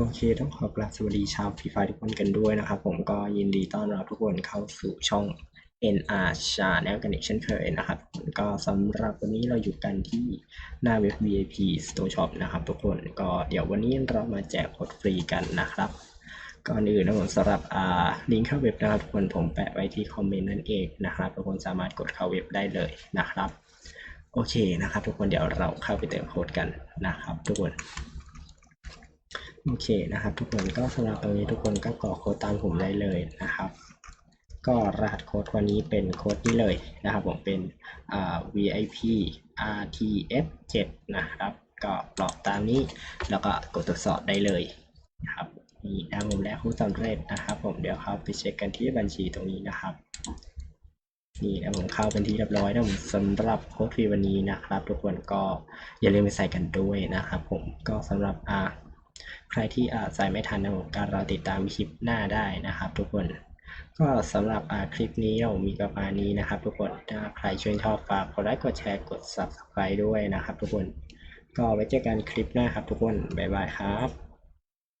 โอเค ต้องขอกราบสวัสดีชาวฟรีไฟทุกคนกันด้วยนะครับผมก็ยินดีต้อนรับทุกคนเข้าสู่ช่อง NR Channel กันอีกเช่นเคยนะครับก็สำหรับวันนี้เราอยู่กันที่หน้าเว็บ VIP Store Shop นะครับทุกคนก็เดี๋ยววันนี้เรามาแจกโค้ดฟรีกันนะครับก่อนอื่นนะผมสำหรับอ่าลิงก์เข้าเว็บนะครับทุกคนผมแปะไว้ที่คอมเมนต์นั่นเองนะครับทุกคนสามารถกดเข้าเว็บได้เลยนะครับ โอเคนะครับ ทุกคนเดี๋ยวเราเข้าไปเติมโค้ดกันนะครับ ทุกคน โอเคนะครับ ทุกคนก็สำหรับตรงนี้ทุกคนก็กรอกโค้ดตามผมได้เลยนะครับ ก็รหัสโค้ดวันนี้เป็นโค้ดนี้เลยนะครับผมเป็น VIP RTF 7นะครับ ก็กรอกตามนี้แล้วก็กดตรวจสอบได้เลยนะครับนี่นะผมและคู่สำเร็จนะครับ ผมเดี๋ยวเข้าไปเช็คกันที่บัญชีตรงนี้นะครับนี่นะผมเข้าเป็นที่เรียบร้อยนะผมสำหรับโค้ดฟรีวันนี้นะครับ ทุกคนก็อย่าลืมไปใส่กันด้วยนะครับ ผมก็สำหรับอ่า ใครที่อาจใส่ไม่ทันนะผมการเราติดตามคลิปหน้าได้นะครับทุกคนก็สำหรับคลิปนี้เรามีประมาณนี้นะครับทุกคนถ้าใครชื่นชอบฝากกดไลค์กดแชร์กด subscribe ด้วยนะครับทุกคน ก็ไว้เจอกันคลิปหน้าครับทุกคน บ๊ายบายครับ